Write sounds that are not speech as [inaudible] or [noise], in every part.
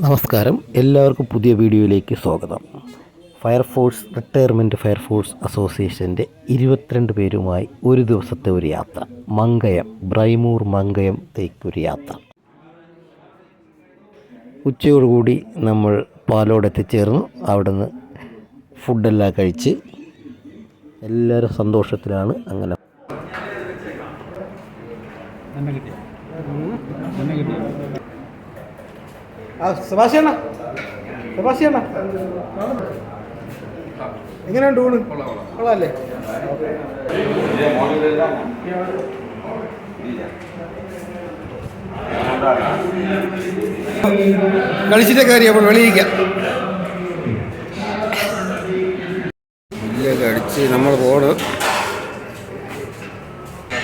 നമസ്കാരം. എല്ലാവർക്കും പുതിയ വീഡിയോയിലേക്ക് സ്വാഗതം. ഫയർഫോഴ്സ് റിട്ടയർമെന്റ് ഫയർഫോഴ്സ് അസോസിയേഷന്റെ ഇരുപത്തിരണ്ട് പേരുമായി ഒരു ദിവസത്തെ ഒരു യാത്ര. മങ്കയം ബ്രൈമൂർ മങ്കയം തേക്കൊരു യാത്ര. ഉച്ചയോടുകൂടി നമ്മൾ പാലോട് എത്തിച്ചേർന്നു. അവിടുന്ന് ഫുഡെല്ലാം കഴിച്ച് എല്ലാവരും സന്തോഷത്തിലാണ്. അങ്ങനെ. ആ സെബാസ്റ്റ്യണ്ണ. സെബാസ്റ്റ്യണ്ണ. എങ്ങനെയുണ്ട് ഊണ്? കൊള്ളാല്ലേ? കളിച്ചിട്ട് കയറി അപ്പോൾ വെളിയിക്കാം ഇല്ല കടിച്ച് നമ്മൾ പോണ്.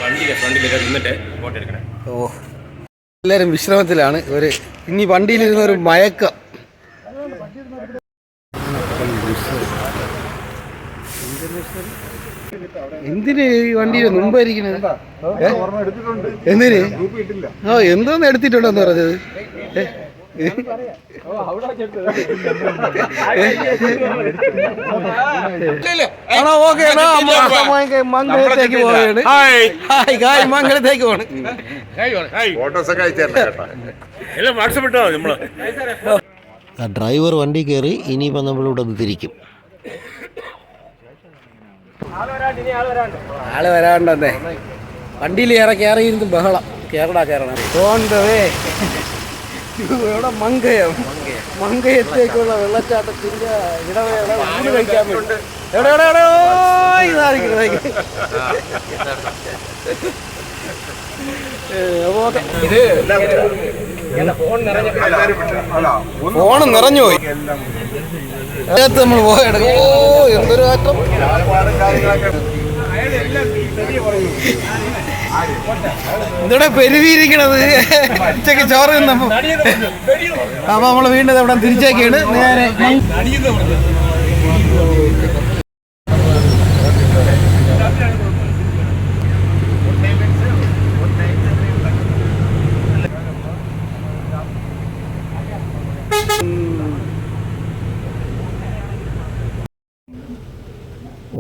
വണ്ടിയിലെ ഫ്രണ്ടിലേക്ക് നിന്നിട്ട് ഫോട്ടോ എടുക്കണേ. ഓ. എല്ലാവരും വിശ്രമത്തിലാണ്. ഒരു ഇനി വണ്ടിയിലിരുന്ന ഒരു മയക്കം. എന്തിന് ഈ വണ്ടിയുടെ ഏ? എന്തിന്? ആ എന്തോന്ന് എടുത്തിട്ടുണ്ടെന്ന് പറഞ്ഞത്? ഏ? ഓക്കെ മംഗളത്തേക്ക് പോവുകയാണ് ഹായ് ഹായ് മംഗളത്തേക്ക് പോണ്. ഫോട്ടോസൊക്കെ അയച്ചു തരണം കേട്ടോ. എല്ലാം വാട്സപ്പ് ഇട്ടോ നമ്മൾ? ആ ഡ്രൈവർ വണ്ടി കയറി ഇനിയിപ്പോൾ നമ്മളിവിടെ നിന്ന് തിരിക്കും. ആൾ വരാണ്ടെന്നേ വണ്ടിയിൽ ഏറെ കയറിയിരുന്നു ബഹളം. കേരള കേരള തോണ്ടവേ ഇവിടെ മങ്കയം? മങ്കയത്തേക്കുള്ള വെള്ളച്ചാട്ടത്തിന്റെ ഇടവേള ഊണ് കഴിക്കാൻ വേണ്ടി. എവിടെ എവിടെ എവിടെ? ഇതായിരിക്കും ഫോൺ നിറഞ്ഞു പോയി. അതിനകത്ത് നമ്മൾ പോയത് ഓ എന്തൊരു കാറ്റം എന്തുടെ പെരുവിയിരിക്കണത് ഉച്ചയ്ക്ക് ചോറ് തിന്നപ്പോ. അപ്പൊ നമ്മൾ വീണ്ടും ഇവിടെ തിരിച്ചേക്കാണ്. നേരെ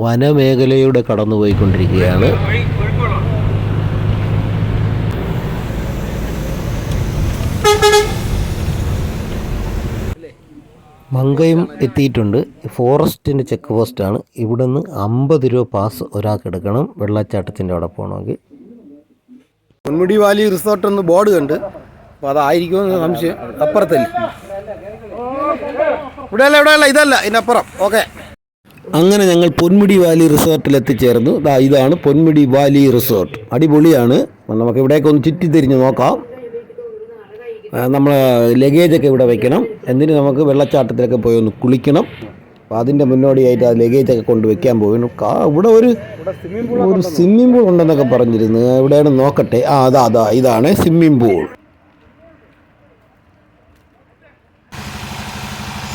വനമേഖലയുടെ കടന്നുപോയിക്കൊണ്ടിരിക്കുകയാണ്. മങ്കയം എത്തിയിട്ടുണ്ട്. ഫോറസ്റ്റിന്റെ ചെക്ക് പോസ്റ്റാണ് ഇവിടെ നിന്ന് അമ്പത് രൂപ പാസ് ഒരാൾക്ക് എടുക്കണം. വെള്ളച്ചാട്ടത്തിന്റെ അവിടെ പോകണമെങ്കിൽ. പൊന്മുടി വാലി റിസോർട്ട് എന്ന് ബോർഡ് കണ്ട്. അപ്പോൾ അതായിരിക്കുമെന്ന് സംശയം. അപ്പുറത്തല്ലേ? ഇവിടെ അല്ല ഇവിടെ അല്ല ഇതല്ല ഇതിനപ്പുറം. ഓക്കെ. അങ്ങനെ ഞങ്ങൾ പൊന്മുടി വാലി റിസോർട്ടിൽ എത്തിച്ചേർന്നു. ഇതാ ഇതാണ് പൊന്മുടി വാലി റിസോർട്ട്. അടിപൊളിയാണ്. നമുക്ക് ഇവിടേക്ക് ഒന്ന് ചുറ്റിത്തിരിഞ്ഞ് നോക്കാം. നമ്മൾ ലഗേജൊക്കെ ഇവിടെ വെക്കണം. എന്തിന് നമുക്ക് വെള്ളച്ചാട്ടത്തിലൊക്കെ പോയി ഒന്ന് കുളിക്കണം. അപ്പോൾ അതിന്റെ മുന്നോടിയായിട്ട് ആ ലഗേജൊക്കെ കൊണ്ട് വെക്കാൻ പോകും ഇവിടെ ഒരു ഒരു സ്വിമ്മിംഗ് പൂൾ ഉണ്ടെന്നൊക്കെ പറഞ്ഞിരുന്നു. എവിടെയാണ് നോക്കട്ടെ. ആ അതാ അതാ ഇതാണ് സ്വിമ്മിംഗ് പൂൾ.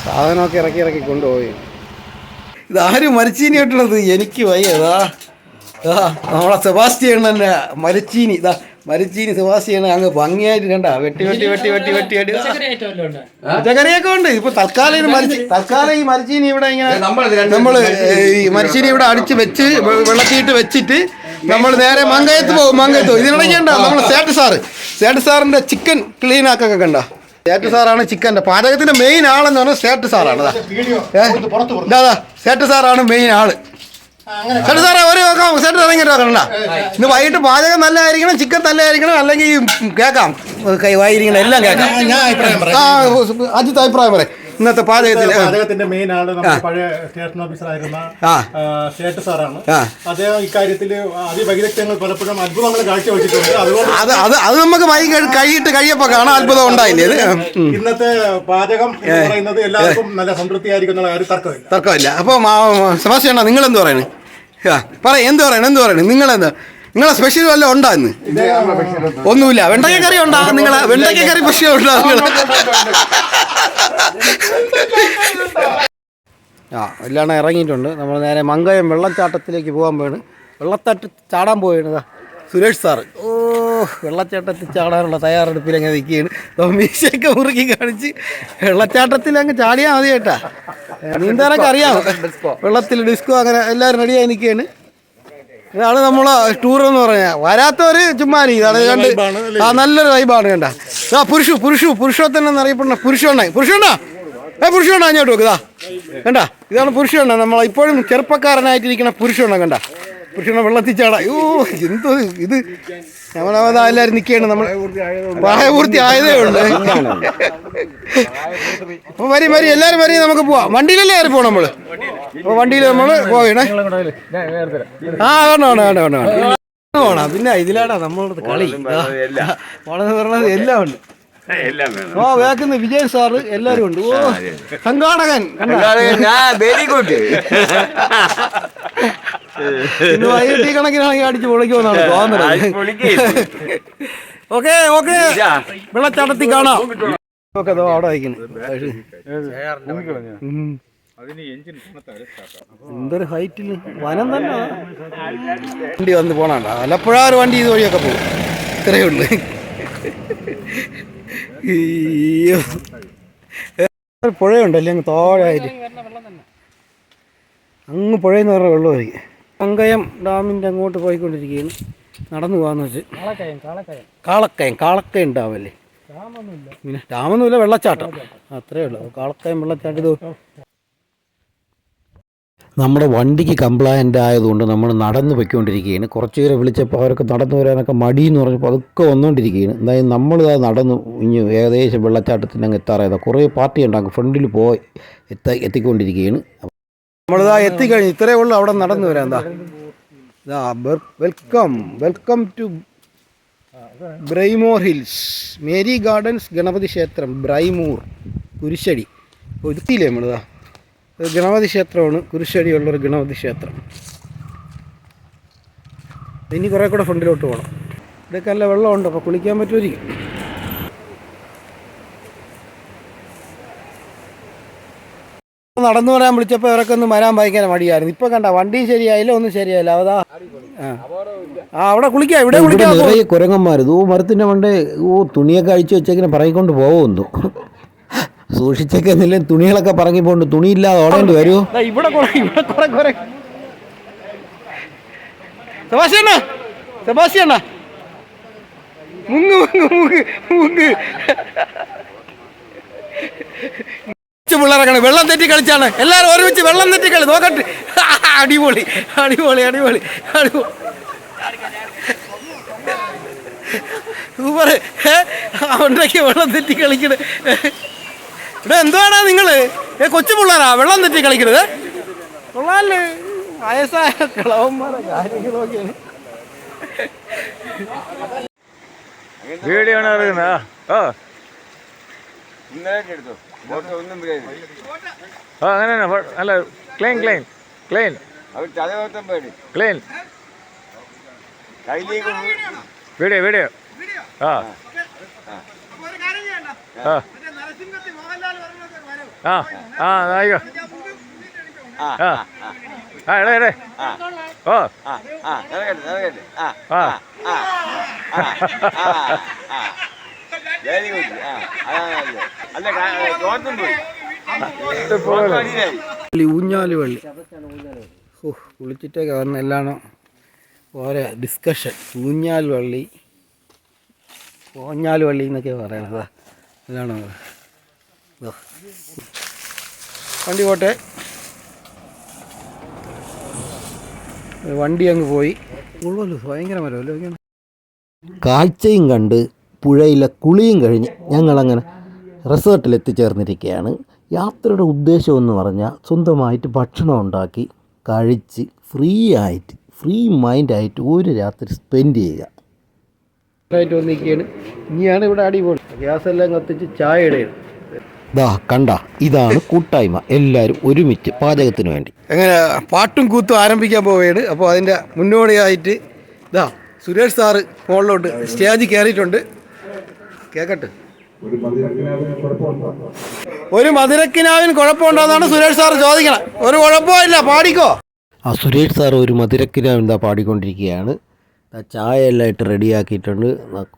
സാധനമൊക്കെ ഇറക്കി ഇറക്കി കൊണ്ടുപോയി. ഇതാരും മരച്ചീനി കേട്ടുള്ളത് എനിക്ക് വയ്യതാ നമ്മളെ സെബാസ്റ്റ്യൻ തന്നെ മരച്ചീനി. ഇതാ മരച്ചീനി സുവാസിയാണ് അങ്ങ് ഭംഗിയായിട്ട് കണ്ട. വെട്ടി വെട്ടി വെട്ടി വെട്ടി വെട്ടി വെട്ടി. പച്ചക്കറിയൊക്കെ ഉണ്ട്. ഇപ്പൊ തൽക്കാലം മരച്ചി തൽക്കാലം ഈ മരിച്ചീനി ഇവിടെ ഇങ്ങനെ നമ്മൾ ഈ മരിച്ചീനി ഇവിടെ അടിച്ച് വെച്ച് വെള്ളത്തിയിട്ട് വെച്ചിട്ട് നമ്മൾ നേരെ മങ്കയത്ത് പോകും മങ്കയത്ത് പോകും. ഇതിനിടയ്ക്ക് കണ്ട നമ്മൾ സേട്ട് സാറ്. സേട്ട് സാറിന്റെ ചിക്കൻ ക്ലീൻ ആക്കൊക്കെ കണ്ട. സേട്ട് സാറാണ് ചിക്കന്റെ പാചകത്തിന്റെ മെയിൻ ആളെന്ന് പറഞ്ഞാൽ സേട്ട് സാറാണ്. ദാ, സേട്ട് സാറാണ് മെയിൻ ആൾ. സേട്ട് സാറേ ഒരു നോക്കാം സാറേ ഇങ്ങനെ നോക്കണ്ട ഇന്ന് വൈകിട്ട് പാചകം നല്ലതായിരിക്കണം ചിക്കൻ നല്ലതായിരിക്കണം അല്ലെങ്കിൽ കേൾക്കാം. കൈ വായിരിക്കണം എല്ലാം കേൾക്കാം. ആ അജിത്ത് അഭിപ്രായം പറയും. ഇന്നത്തെ പാചകത്തിൽ പാചകത്തിന്റെ മെയിൻ ആൾ നമ്മുടെ പഴയ സ്റ്റേഷൻ. സ്റ്റേറ്റ് സാറാണ്. ആ. അദ്ദേഹം ഇക്കാര്യത്തിൽ അതിവൈദഗ്ധ്യങ്ങൾ പലപ്പോഴും അത്ഭുതങ്ങൾ കാഴ്ചവെച്ചിട്ടുണ്ട്. അതുകൊണ്ട് അത് അത് അത് നമുക്ക് വൈകി കഴിയിട്ട് കഴിയപ്പോ കാണാൻ അത്ഭുതം ഉണ്ടായില്ലേ? ഇന്നത്തെ പാചകം എന്ന് പറയുന്നത് എല്ലാവർക്കും നല്ല സംതൃപ്തിയായിരിക്കും എന്നുള്ള തർക്കമില്ല. തർക്കമില്ല. അപ്പോൾ സെബാസ്റ്റ്യണ്ണ നിങ്ങൾ എന്ത് പറയണേ? പറ എന്ത് പറയണേ എന്ത് പറയണേ? നിങ്ങളെന്താ? നിങ്ങളെ സ്പെഷ്യൽ വല്ല ഉണ്ടാ ഇന്ന്? ഒന്നുമില്ല. വെണ്ടയ്ക്ക കറി ഉണ്ടാ? നിങ്ങളെ വെണ്ടയ്ക്ക കറി സ്പെഷ്യൽ ഉണ്ടാ? നിങ്ങളെ? ആ എല്ലാം ഇറങ്ങിയിട്ടുണ്ട്. നമ്മൾ നേരെ മങ്കയം വെള്ളച്ചാട്ടത്തിലേക്ക് പോകാൻ പോയാണ് വെള്ളത്താട്ട് ചാടാൻ പോയാണ് സുരേഷ് സാറ്. ഓ വെള്ളച്ചാട്ടത്തിൽ ചാടാനുള്ള തയ്യാറെടുപ്പിൽ അങ്ങ് നിൽക്കുകയാണ്. ദോ മീശയൊക്കെ മുറുക്കി കാണിച്ച് വെള്ളച്ചാട്ടത്തിൽ അങ്ങ് ചാടിയാൽ മതി കേട്ടാ നീന്താനൊക്കെ അറിയാം. വെള്ളത്തിൽ ഡിസ്കോ അങ്ങനെ എല്ലാവരും റെഡിയായി നിൽക്കുകയാണ്. ഇതാണ് നമ്മളെ ടൂർ എന്ന് പറഞ്ഞാൽ വരാത്തവർ ചുമ്മാ ഇതാണ് കണ്ട് ആ നല്ലൊരു വൈബാണ് കണ്ട. ആ പുരുഷു പുരുഷു പുരുഷോത്തൻ എന്നറിയപ്പെടുന്ന പുരുഷണ്ണ പുരുഷണ്ണ? ഏ പുരുഷണ്ണ അങ്ങോട്ട് നോക്കുതാ കണ്ട ഇതാണ് പുരുഷണ്ണ നമ്മൾ ഇപ്പോഴും ചെറുപ്പക്കാരനായിട്ടിരിക്കുന്ന പുരുഷണ്ണ കണ്ട. പുരുഷണ്ണ വെള്ളത്തിൽ ചാടാ അയ്യോ എന്തോ ഇത്? നമ്മളവതാ എല്ലാവരും നിൽക്കുകയാണ് നമ്മൾ. പ്രായപൂർത്തി ആയതേ ഉള്ളു. അപ്പൊ വരി വരി എല്ലാവരും വരി നമുക്ക് പോവാം. വണ്ടിയിലല്ലേ കയറി പോകണം നമ്മൾ? അപ്പൊ വണ്ടിയിൽ നമ്മൾ പോകണേ ആ വേണ്ട വേണ്ട വേണ്ട വേണ്ട. വേണ്ട പിന്നെ ഇതിലാടാ നമ്മളോട് കളി. വളരെ പറഞ്ഞത് എല്ലാം ഉണ്ട് ഓ വേക്കുന്ന വിജയൻ സാറ് എല്ലാരും ഉണ്ട്. ഓ സംഘാടകൻ വെരി ഗുഡ് വൈകിട്ട് കണക്കിനാണെങ്കിൽ അടിച്ച് പൊളിക്കുമെന്നാണ് തോന്നുന്നത് ഓക്കെ ഓക്കെ. വെള്ളച്ചാട്ടത്തിൽ കാണാം. ഓക്കെ അവിടെ വയ്ക്കുന്നു. എന്തൊരു ഹൈറ്റിൽ വനം തന്നെ വണ്ടി വന്ന് പോണണ്ട. വല്ലപ്പോഴാ ഒരു വണ്ടി ഇതുവഴിയൊക്കെ പോകും. ഇത്രയേ ഉള്ളു. അയ്യോ. പുഴയുണ്ടല്ലേ അങ്ങ് താഴായിട്ട് അങ്ങ് പുഴയെന്ന് പറഞ്ഞ വെള്ളമായിരിക്കും. അങ്കയം ഡാമിന്റെ അങ്ങോട്ട് പോയിക്കൊണ്ടിരിക്കുകയാണ്. നടന്നു പോകാന്ന് വെച്ച്. കാളക്കയം കാളക്കയം. ഡാമല്ലേ? പിന്നെ ഡാമൊന്നുമില്ല വെള്ളച്ചാട്ടം. അത്രേ ഉള്ളൂ. കാളക്കയം വെള്ളച്ചാട്ടം ഇത് നമ്മുടെ വണ്ടിക്ക് കംപ്ലയന്റ് ആയതുകൊണ്ട് നമ്മൾ നടന്നു പൊയ്ക്കൊണ്ടിരിക്കുകയാണ്. കുറച്ച് പേരെ വിളിച്ചപ്പോൾ അവരൊക്കെ നടന്നു വരാനൊക്കെ മടിയെന്ന് പറഞ്ഞപ്പോൾ അതൊക്കെ വന്നുകൊണ്ടിരിക്കുകയാണ്. എന്തായാലും നമ്മൾ നടന്നു ഇനി ഏകദേശം വെള്ളച്ചാട്ടത്തിന്റെ അങ്ങ് എത്താറായതാണ് കുറേ പാർട്ടി ഉണ്ടാകും ഫ്രണ്ടിൽ പോയി എത്ത എത്തിക്കൊണ്ടിരിക്കുകയാണ്. നമ്മളിതാ എത്തിക്കഴിഞ്ഞു. ഇത്രയേ ഉള്ളൂ അവിടെ നടന്നു വരാം എന്താ ഇതാ welcome welcome to Braemore hills. Mary gardens Ganapathi ക്ഷേത്രം ബ്രൈമൂർ കുരിശടി. ഒരുത്തിയില്ലേ നമ്മളിതാ? ഗണപതി ക്ഷേത്രമാണ് കുരിശടിയുള്ളൊരു ഗണപതി ക്ഷേത്രം. ഇനി കുറേ കൂടെ ഫ്രണ്ടിലോട്ട് പോകണം ഇവിടെയൊക്കെ നല്ല വെള്ളമുണ്ട് അപ്പോൾ കുളിക്കാൻ പറ്റുമായിരിക്കും. നടന്നു വരാൻ വിളിച്ചപ്പോൾ ഇവരൊക്കെ ഒന്ന് വരാൻ ഭയങ്കര മടിയായിരുന്നു. ഇപ്പൊ കണ്ട വണ്ടിയും ശരിയായില്ല ഒന്നും ശരിയായില്ല. അവതാ ആ. അവിടെ കുളിക്കാം ഇവിടെ കുളിക്കാം കുരങ്ങന്മാർ ഓ മരത്തിന്റെ മണ്ടേ ഓ തുണിയൊക്കെ അഴിച്ചു വെച്ചേക്കിനെ പറയിക്കൊണ്ട് പോകുന്നു സൂക്ഷിച്ചൊക്കെ എന്തെങ്കിലും തുണികളൊക്കെ പറങ്ങി പോകുന്നുണ്ട് തുണിയില്ലാതെ ഓടേണ്ടി വരൂ. ഇവിടെ ഇവിടെ കുറെ കുറെ. സെബാസ്റ്റ്യണ്ണ സെബാസ്റ്റ്യണ്ണ മുങ്ങ് മുങ്ങ് മുങ്ങ് മുങ്ങ്. പിള്ളേരൊക്കെ വെള്ളം തെറ്റി കളിച്ചാണ്. എല്ലാവരും ഒരുമിച്ച് വെള്ളം തെറ്റി കളി നോക്കട്ടെ. [laughs] അടിപൊളി അടിപൊളി അടിപൊളി അടിപൊളി. സൂപ്പർ അവണ്ടൊക്കെ വെള്ളം തെറ്റി കളിക്കണേ. ഇവിടെ എന്തുവാടാ നിങ്ങൾ? ഏ കൊച്ചു പിള്ളേരാ വെള്ളം തെറ്റി കളിക്കരുത്. കൊള്ളാല്ലേ വയസ്സായ കിളവന്മാരെ കാര്യങ്ങളൊക്കെയാണ് വീഡിയോ ആണ് ആ. അങ്ങനെ അല്ല clean clean clean. Clean. Video video. ആ. ആ. ആ ആ ആയിക്കോ ആ ആ. എടേ എടേ. ഓ. ആ വെരി ഗുഡ് അല്ല തോറ്റും പോയി. ഊഞ്ഞാൽ വള്ളി. ഓ കുളിച്ചിട്ടൊക്കെ വന്ന എല്ലാം ഓരോ ഡിസ്കഷൻ ഊഞ്ഞാൽ വള്ളി. ഓഞ്ഞാൽ വള്ളി എന്നൊക്കെ പറയണത്. ഇതോ. വണ്ടി പോട്ടെ. വണ്ടി അങ്ങ് പോയി. ഉള്ളല്ലോ ഭയങ്കര മരമല്ലോ? കാഴ്ചയും കണ്ട് പുഴയിലെ കുളിയും കഴിഞ്ഞ് ഞങ്ങളങ്ങനെ റിസോർട്ടിൽ എത്തിച്ചേർന്നിരിക്കുകയാണ് യാത്രയുടെ ഉദ്ദേശം എന്ന് പറഞ്ഞാൽ സ്വന്തമായിട്ട് ഭക്ഷണം ഉണ്ടാക്കി കഴിച്ച് ഫ്രീ ആയിട്ട് ഫ്രീ മൈൻഡായിട്ട് ഒരു രാത്രി സ്പെൻഡ് ചെയ്യുക. ആയിട്ട് വന്നിരിക്കുകയാണ്. ഇനിയാണ് ഇവിടെ അടിപൊളി ഗ്യാസ് എല്ലാം കത്തിച്ച് ചായ ഇടയാണ്. ദാ കണ്ട ഇതാണ് കൂട്ടായ്മ. എല്ലാവരും ഒരുമിച്ച് പാചകത്തിന് വേണ്ടി. അങ്ങനെ പാട്ടും കൂത്തും ആരംഭിക്കാൻ പോവുകയാണ്. അപ്പോൾ അതിന്റെ മുന്നോടിയായിട്ട് ഇതാ സുരേഷ് സാറ് മുകളിലോട്ട് സ്റ്റേജിൽ കയറിയിട്ടുണ്ട്. കേക്കട്ടെ. ഒരു മധുരക്കിനാവിന് കുഴപ്പമുണ്ടോന്നാണ് സുരേഷ് സാർ ചോദിക്കണം. ഒരു കുഴപ്പമില്ല പാടിക്കോ. ആ സുരേഷ് സാർ ഒരു മധുരക്കിര എന്താ പാടിക്കൊണ്ടിരിക്കുകയാണ്. ചായ എല്ലാം ഇട്ട് റെഡിയാക്കിയിട്ടുണ്ട്.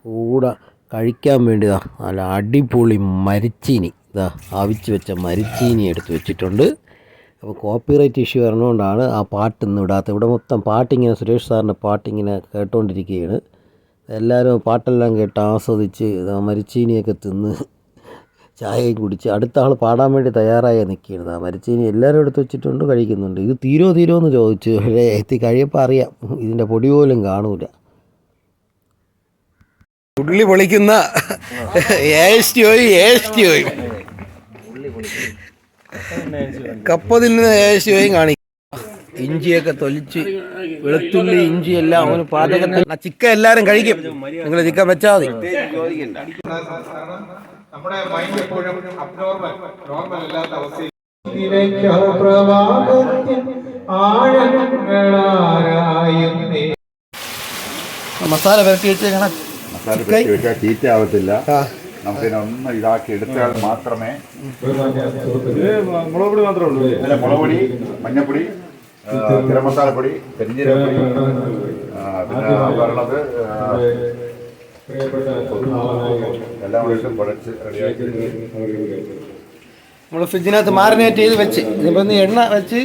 കൂടെ കഴിക്കാൻ വേണ്ടി ദാ നല്ല അടിപൊളി മരിച്ചീനി. ഇതാ ആവിച്ച് വെച്ച മരിച്ചീനി എടുത്ത് വെച്ചിട്ടുണ്ട്. അപ്പോൾ കോപ്പിറൈറ്റ് ഇഷ്യൂ വരണതുകൊണ്ടാണ് ആ പാട്ടൊന്നും ഇടാത്തത്. ഇവിടെ മൊത്തം പാട്ടിങ്ങനെ സുരേഷ് സാറിന്റെ പാട്ടിങ്ങനെ കേട്ടുകൊണ്ടിരിക്കുകയാണ് എല്ലാവരും പാട്ടെല്ലാം കേട്ട് ആസ്വദിച്ച് മരിച്ചീനിയൊക്കെ തിന്ന് ചായയും കുടിച്ച് അടുത്ത ആൾ പാടാൻ വേണ്ടി തയ്യാറായി നിൽക്കുകയാണ്. ആ മരിച്ചീനി എല്ലാവരും എടുത്ത് വെച്ചിട്ടുണ്ട് കഴിക്കുന്നുണ്ട്. ഇത് തീരോ തീരോ എന്ന് ചോദിച്ചു പക്ഷേ എത്തി കഴിയപ്പോൾ അറിയാം. ഇതിന്റെ പൊടി പോലും കാണൂല. ഉള്ളി പൊളിക്കുന്ന ഏഷ്ടി പോയി ഏഷ്ടി പോയി കപ്പ തിന്നുന്ന ഏഷ്ടി കാണിക്കും ഇഞ്ചിയൊക്കെ തൊലിച്ച് വെളുത്തുള്ളി ഇഞ്ചി എല്ലാം അവന് പാചകത്തിൽ. ആ ചിക്കൻ എല്ലാരും കഴിക്കും. നിങ്ങൾ ചിക്കൻ വെച്ചാൽ മതി. നമ്മുടെ മൈൻഡ് എപ്പോഴും അബ്നോർമൽ നോർമൽ അല്ലാത്ത അവസ്ഥയിൽ. മസാല പുരട്ടി വെച്ചേക്കണം. മസാല പെട്ടി വെച്ചാൽ ചീറ്റ ആവത്തില്ല നമുക്കിനെ ഒന്ന് ഇതാക്കി എടുത്താൽ മാത്രമേ മുളക് പൊടി മാത്രമേ ഉള്ളൂ അല്ല? മുളകുപൊടി മഞ്ഞപ്പൊടി ആ, ഗരം മസാലപ്പൊടി പെരിഞ്ചീരപ്പൊടി പിന്നെ പറയണത് ആ, എല്ലാം കൂടി കുഴച്ച് റെഡിയാക്കി. നമ്മൾ ഫ്രിഡ്ജിനകത്ത് മാറിനേറ്റ് ചെയ്ത് വെച്ച് ഇനിയിപ്പോൾ ഒന്ന് എണ്ണ വെച്ച്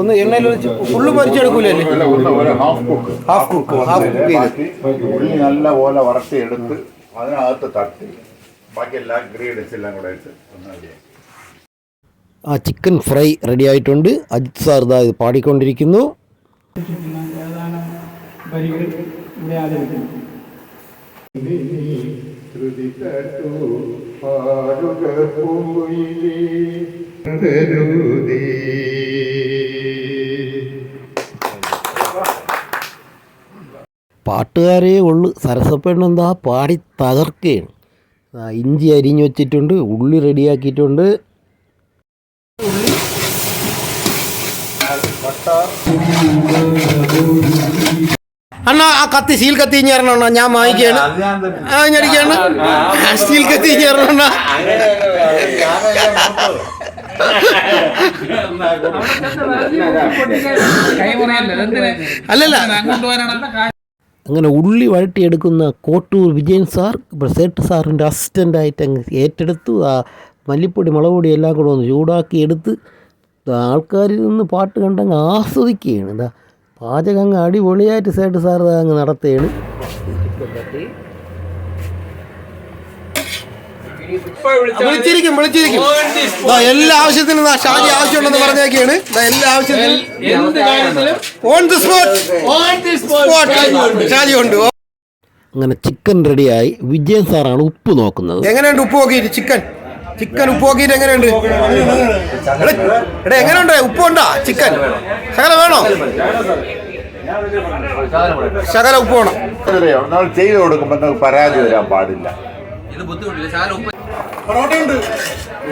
ഒന്ന് എണ്ണയിൽ വെച്ച് ഫുള്ള് പൊരിച്ചെടുക്കൂലേ ഒരു half cook half cook half cook ചെയ്ത്. ഉള്ളി നല്ല പോലെ വറുത്തി എടുത്ത് അതിനകത്ത് തട്ടി. ആ ചിക്കൻ ഫ്രൈ റെഡി ആയിട്ടുണ്ട്. അജിത് സാർ ഇതാ ഇത് പാടിക്കൊണ്ടിരിക്കുന്നു. പാട്ടുകാരേ ഉള്ളു. സരസപ്പെണ്ണെന്താ പാടി തകർക്കുകയാണ് ഇഞ്ചി അരിഞ്ഞു വെച്ചിട്ടുണ്ട് ഉള്ളി റെഡിയാക്കിയിട്ടുണ്ട്. അണ്ണ ആ കത്തി സ്റ്റീൽ കത്തി ഇഞ്ഞേറണ ഞാൻ വാങ്ങിക്കാണ് ആ ഞടിക്കാണ് സ്റ്റീൽ കത്തി ഇഞ്ഞേറണ അല്ലല്ല. അങ്ങനെ ഉള്ളി വഴട്ടിയെടുക്കുന്ന കോട്ടൂർ വിജയൻ സാർ സേട്ട് സാറിന്റെ അസിസ്റ്റന്റായിട്ട് അങ്ങ് ഏറ്റെടുത്തു. ആ മല്ലിപ്പൊടി മുളക് എല്ലാം കൂടെ ഒന്ന് ചൂടാക്കി എടുത്ത് ആൾക്കാരിൽ നിന്ന് പാട്ട് കണ്ടങ്ങ് ആസ്വദിക്കുകയാണ്. എന്താ പാചകം അങ്ങ് അടിപൊളിയായിട്ട് സേട്ട് സാർ അങ്ങ് നടത്തുകയാണ്. വിളിച്ചിരിക്കും വിളിച്ചിരിക്കും. ദാ എല്ലാ ആവശ്യത്തിനും ഷാജി ആവശ്യമുണ്ടെന്ന് പറഞ്ഞേക്കാണ്. ദാ എല്ലാ ആവശ്യത്തിനും ഓൺ ദി സ്പോട്ട് ഷാജി ഉണ്ട് അങ്ങനെ ചിക്കൻ റെഡിയായി. വിജയൻ സാറാണ് ഉപ്പ് നോക്കുന്നത്. എങ്ങനെയുണ്ട് ഉപ്പ് നോക്കിയിട്ട് ചിക്കൻ? ചിക്കൻ ഉപ്പ് നോക്കിയിട്ട് എങ്ങനെയുണ്ട്? എടാ, എങ്ങനെയുണ്ട്? ഉപ്പ് ഉണ്ടോ? ചിക്കൻ. ശകല വേണോ? ശകല ഉപ്പ് വേണം. ചെയ്ത് കൊടുക്കുമ്പോൾ പരാതി വരാൻ പാടില്ല.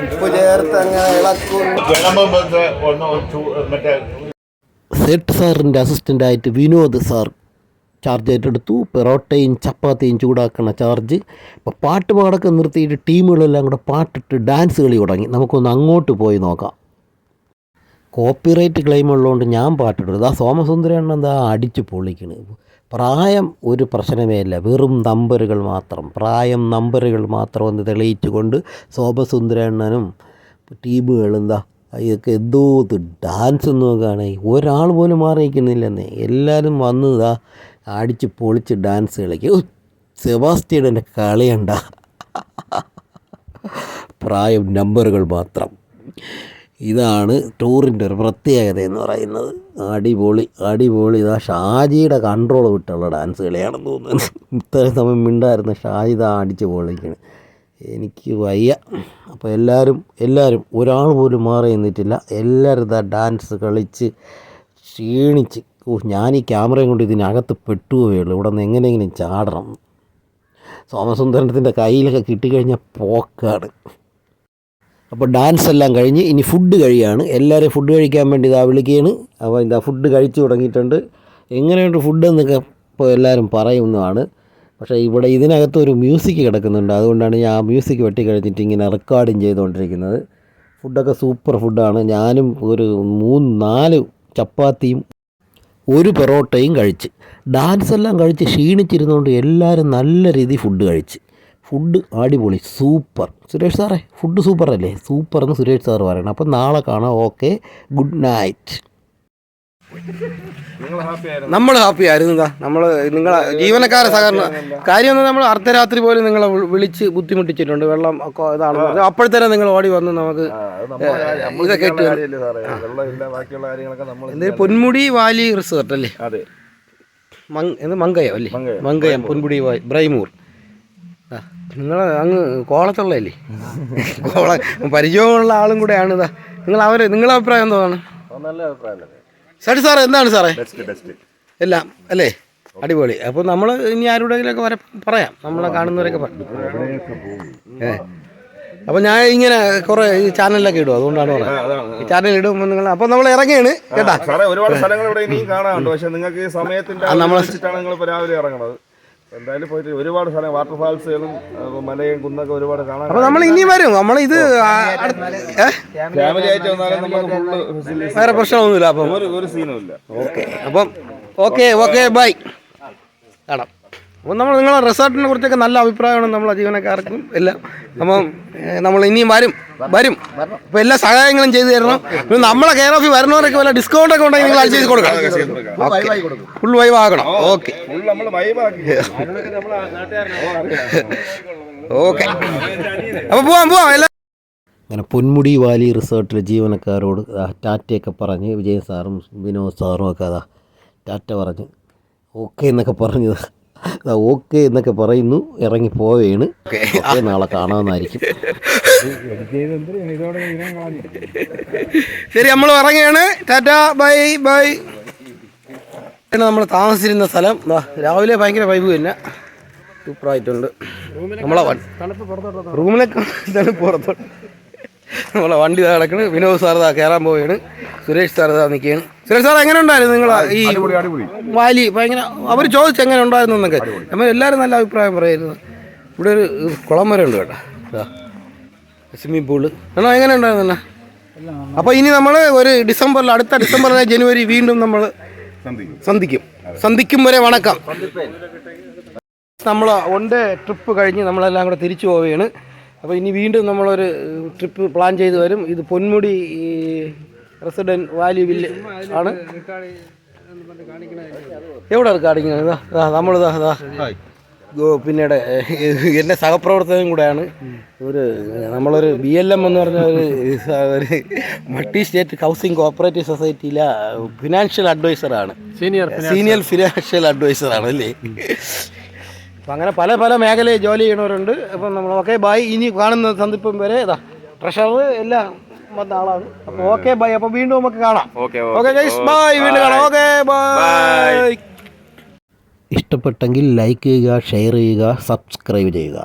ഉപ്പ് ചേർത്ത് അങ്ങനെ ഇളക്കും. വിളമ്പുമ്പോൾ ഒന്ന് ചൂ- മറ്റേ സേട്ട് സാറിന്റെ അസിസ്റ്റന്റായിട്ട് വിനോദ് സാർ ചാർജ് ഏറ്റെടുത്തു. പെറോട്ടയും ചപ്പാത്തിയും ചൂടാക്കുന്ന ചാർജ് ഇപ്പോൾ പാട്ട് പാടൊക്കെ നിർത്തിയിട്ട് ടീമുകളെല്ലാം കൂടെ പാട്ടിട്ട് ഡാൻസ് കളി തുടങ്ങി. നമുക്കൊന്ന് അങ്ങോട്ട് പോയി നോക്കാം. കോപ്പിറൈറ്റ് ക്ലെയിം ഉള്ളതുകൊണ്ട് ഞാൻ പാട്ടിടുന്നത് ആ സോമസുന്ദരൻ എന്താ അടിച്ച് പൊളിക്കണ്. പ്രായം ഒരു പ്രശ്നമേ അല്ല വെറും നമ്പറുകൾ മാത്രം. പ്രായം നമ്പറുകൾ മാത്രം എന്ന് തെളിയിച്ചുകൊണ്ട് ശോഭസുന്ദരണ്ണനും ടീമുകൾ എന്താ ഇതൊക്കെ എന്തോ ഇത് ഡാൻസ് നോക്കുകയാണ് ഒരാൾ പോലും മാറിയിരിക്കുന്നില്ലെന്നേ എല്ലാവരും വന്ന് ഇതാ അടിച്ച് പൊളിച്ച് ഡാൻസ് കളിക്കും. സെബാസ്റ്റിയുടെ എന്റെ കളിയണ്ട പ്രായം നമ്പറുകൾ മാത്രം. ഇതാണ് ടൂറിന്റെ ഒരു പ്രത്യേകത എന്ന് പറയുന്നത്. അടിപൊളി അടിപൊളി. ഇതാ ഷാജിയുടെ കൺട്രോൾ വിട്ടുള്ള ഡാൻസ് കളിയാണെന്ന് തോന്നുന്നു. ഇത്രയും സമയം മിണ്ടായിരുന്ന ഷാജി ഇതാ അടിച്ച് പൊളിക്കണ്. എനിക്ക് വയ്യ. അപ്പോൾ എല്ലാവരും എല്ലാവരും ഒരാൾ പോലും മാറി നിന്നിട്ടില്ല. എല്ലാവരും ഇതാ ഡാൻസ് കളിച്ച് ക്ഷീണിച്ച്. ഞാൻ ഈ ക്യാമറയും കൊണ്ട് ഇതിനകത്ത് പെട്ടുപോയുള്ളൂ ഇവിടെ നിന്ന് എങ്ങനെയെങ്കിലും ചാടണം. സോമസുന്ദരത്തിന്റെ കയ്യിലൊക്കെ കിട്ടിക്കഴിഞ്ഞാൽ പോക്കാണ്. അപ്പോൾ ഡാൻസ് എല്ലാം കഴിഞ്ഞ് ഇനി ഫുഡ് കഴിയാണ്. എല്ലാവരും ഫുഡ് കഴിക്കാൻ വേണ്ടി ഇതാ വിളിക്കുകയാണ്. അപ്പോൾ ഇതാ ഫുഡ് കഴിച്ചു തുടങ്ങിയിട്ടുണ്ട്. എങ്ങനെയുണ്ട് ഫുഡ് എന്നൊക്കെ ഇപ്പോൾ എല്ലാവരും പറയുന്നതാണ്. പക്ഷേ ഇവിടെ ഇതിനകത്ത് ഒരു മ്യൂസിക് കിടക്കുന്നുണ്ട്. അതുകൊണ്ടാണ് ഞാൻ ആ മ്യൂസിക് വെട്ടി കഴിഞ്ഞിട്ട് ഇങ്ങനെ റെക്കോർഡിങ് ചെയ്തുകൊണ്ടിരിക്കുന്നത്. ഫുഡൊക്കെ സൂപ്പർ ഫുഡാണ് ഞാനും ഒരു മൂന്ന് നാല് ചപ്പാത്തിയും ഒരു പെറോട്ടയും കഴിച്ച്. ഡാൻസ് എല്ലാം കഴിച്ച് ക്ഷീണിച്ചിരുന്നുകൊണ്ട് എല്ലാവരും നല്ല രീതിയിൽ ഫുഡ് കഴിച്ച്. ഫുഡ് അടിപൊളി സൂപ്പർ. സുരേഷ് സാറേ ഫുഡ് സൂപ്പർ അല്ലേ സൂപ്പർ എന്ന് സുരേഷ് സാർ പറയണം. അപ്പം നാളെ കാണാം. ഓക്കെ. Good night. നമ്മൾ ഹാപ്പി ആയിരുന്നു. എന്താ നമ്മൾ നിങ്ങളെ ജീവനക്കാരെ സഹകരണം കാര്യം നമ്മൾ അർദ്ധരാത്രി പോലും നിങ്ങളെ വിളിച്ച് ബുദ്ധിമുട്ടിച്ചിട്ടുണ്ട്. വെള്ളം ഒക്കെ ഇതാണ്. അപ്പോഴത്തേനും നിങ്ങൾ ഓടി വന്ന് നമുക്ക് ഇതൊക്കെ എന്തെങ്കിലും ബാക്കിയുള്ള കാര്യങ്ങളൊക്കെ നമ്മൾ എന്തായാലും പൊന്മുടി വാലി റിസോർട്ട് അല്ലേ? അതെ. മങ് എന്ത് മങ്കയോ അല്ലേ? മങ്കയം. പൊന്മുടി വാലി ബ്രൈമൂർ. ആ നിങ്ങൾ അങ്ങ് കോളത്തുള്ളതല്ലേ? കോള പരിചയമുള്ള ആളും കൂടെയാണ് ഇതാ. നിങ്ങൾ അവർ നിങ്ങളെ അഭിപ്രായം എന്താണ്? സടി സാറേ എന്താണ് സാറേ? എല്ലാം അല്ലേ? അടിപൊളി. അപ്പോൾ നമ്മൾ ഇനി ആരുടെയെങ്കിലൊക്കെ വരെ പറയാം. നമ്മളെ കാണുന്നവരൊക്കെ പറയും ഏ. അപ്പോൾ ഞാൻ ഇങ്ങനെ കുറേ ഈ ചാനലിലൊക്കെ ഇടും അതുകൊണ്ടാണ് ഈ ചാനൽ ഇടുമ്പോൾ നിങ്ങൾ അപ്പോൾ നമ്മൾ ഇറങ്ങിയാണ് കേട്ടാ? ഒരുപാട് സ്ഥലങ്ങൾ ഇവിടെ ഇനിയും കാണാനുണ്ട്. പക്ഷെ നിങ്ങൾക്ക് ഈ സമയത്തിന്റെ ഇപ്പോൾ രാവിലെ ഇറങ്ങണത്. എന്തായാലും പോയിട്ട് ഒരുപാട് സ്ഥലം വാട്ടർ ഫാൾസുകളും മലയും കുന്നൊക്കെ ഒരുപാട് കാണാൻ അപ്പൊ നമ്മൾ ഇനി വരും. നമ്മൾ ഇത് ഫാമിലി ആയിട്ട് വന്നാലും നമുക്ക് വേറെ പ്രശ്നമൊന്നുമില്ല അപ്പം. ഒരു ഒരു സീനും ഇല്ല. ഓക്കെ അപ്പം ഓക്കെ ഓക്കെ ബൈ കാണാം. അപ്പം നമ്മൾ നിങ്ങളെ റിസോർട്ടിനെ കുറിച്ചൊക്കെ നല്ല അഭിപ്രായമാണ് നമ്മൾ ജീവനക്കാർക്കും എല്ലാം. അപ്പം നമ്മൾ ഇനിയും വരും വരും. അപ്പം എല്ലാ സഹായങ്ങളും ചെയ്തു തരണം. പിന്നെ നമ്മളെ കെയർ ഓഫിൽ വരുന്നവരൊക്കെ വല്ല ഡിസ്കൗണ്ട് ഒക്കെ ഉണ്ടെങ്കിൽ നിങ്ങൾ അത് ചെയ്ത് കൊടുക്കണം. ഫുൾ വൈവ് ആകണം. ഓക്കെ ഫുൾ നമ്മൾ വൈബാക്കി ഓക്കെ അപ്പോൾ പോവാം പോവാം. എല്ലാ അങ്ങനെ പൊന്മുടി വാലി റിസോർട്ടിലെ ജീവനക്കാരോട് ടാറ്റയൊക്കെ പറഞ്ഞ് വിജയൻ സാറും വിനോദ് സാറും ഒക്കെ അതാ ടാറ്റ പറഞ്ഞ് ഓക്കെ എന്നൊക്കെ പറഞ്ഞ് അതാ ഓക്കെ എന്നൊക്കെ പറയുന്നു. ഇറങ്ങി പോവേണ്. ഓക്കെ. നാളെ കാണാമെന്നായിരിക്കും ശരി നമ്മൾ ഇറങ്ങുകയാണ് ടാറ്റാ ബൈ ബൈ. നമ്മൾ താമസിച്ചിരുന്ന സ്ഥലം രാവിലെ ഭയങ്കര വൈബ് തന്നെ. സൂപ്പറായിട്ടുണ്ട് നമ്മളെ റൂമിലൊക്കെ ഇതാണ് പുറത്തോട്ട്. നമ്മളെ വണ്ടി നടക്കണ് കിടക്കണ്. വിനോദ് സാറതാ കയറാൻ പോവുകയാണ്. സുരേഷ് സാറതാ നിൽക്കുകയാണ്. സുരേഷ് സാർ എങ്ങനെ ഉണ്ടായിരുന്നു നിങ്ങൾ ഈ വാലി? ഭയങ്കര അവർ ചോദിച്ചു എങ്ങനെ ഉണ്ടായിരുന്നു എന്നൊക്കെ. നമ്മൾ എല്ലാവരും നല്ല അഭിപ്രായം പറയായിരുന്നു. ഇവിടെ ഒരു കുളം വരെ ഉണ്ട് കേട്ടോ. സ്വിമ്മിംഗ് പൂൾ എന്നാ എങ്ങനെ ഉണ്ടായിരുന്നു അപ്പോൾ ഇനി നമ്മൾ ഒരു ഡിസംബറിൽ അടുത്ത ഡിസംബറിലെ ജനുവരി വീണ്ടും നമ്മൾ സന്ധിക്കും. സന്ധിക്കും. വരെ വണക്കം. നമ്മൾ ഡേ ട്രിപ്പ് കഴിഞ്ഞ് നമ്മളെല്ലാം കൂടെ തിരിച്ചു പോവുകയാണ്. അപ്പോൾ ഇനി വീണ്ടും നമ്മളൊരു ട്രിപ്പ് പ്ലാൻ ചെയ്തു വരും. ഇത് പൊന്മുടി റെസിഡന്റ് വാലി വില്ല് ആണ്. എവിടെ റെക്കോർഡിങ് നമ്മൾ പിന്നീട് എന്റെ സഹപ്രവർത്തകനും കൂടെയാണ്. ഒരു നമ്മളൊരു ബി എൽ എം എന്ന് പറഞ്ഞ ഒരു ഒരു മൾട്ടി സ്റ്റേറ്റ് ഹൗസിംഗ് കോപ്പറേറ്റീവ് സൊസൈറ്റിയിലെ ഫിനാൻഷ്യൽ അഡ്വൈസറാണ്. സീനിയർ സീനിയർ ഫിനാൻഷ്യൽ അഡ്വൈസറാണ് അല്ലേ? അപ്പം അങ്ങനെ പല പല മേഖലയിൽ ജോലി ചെയ്യണവരുണ്ട് അപ്പം നമ്മൾ ഓക്കെ ബൈ ഇനി കാണുന്ന സന്ദിപ്പം വരെ ഇതാ ട്രഷറർ എല്ലാം വന്ന ആളാണ്. അപ്പോൾ ഓക്കെ ബൈ അപ്പോൾ വീണ്ടും നമുക്ക് കാണാം. ഓക്കെ ബൈ വീണ്ടും കാണാം. ഓക്കെ ബൈ ഇഷ്ടപ്പെട്ടെങ്കിൽ ലൈക്ക് ചെയ്യുക ഷെയർ ചെയ്യുക സബ്സ്ക്രൈബ് ചെയ്യുക.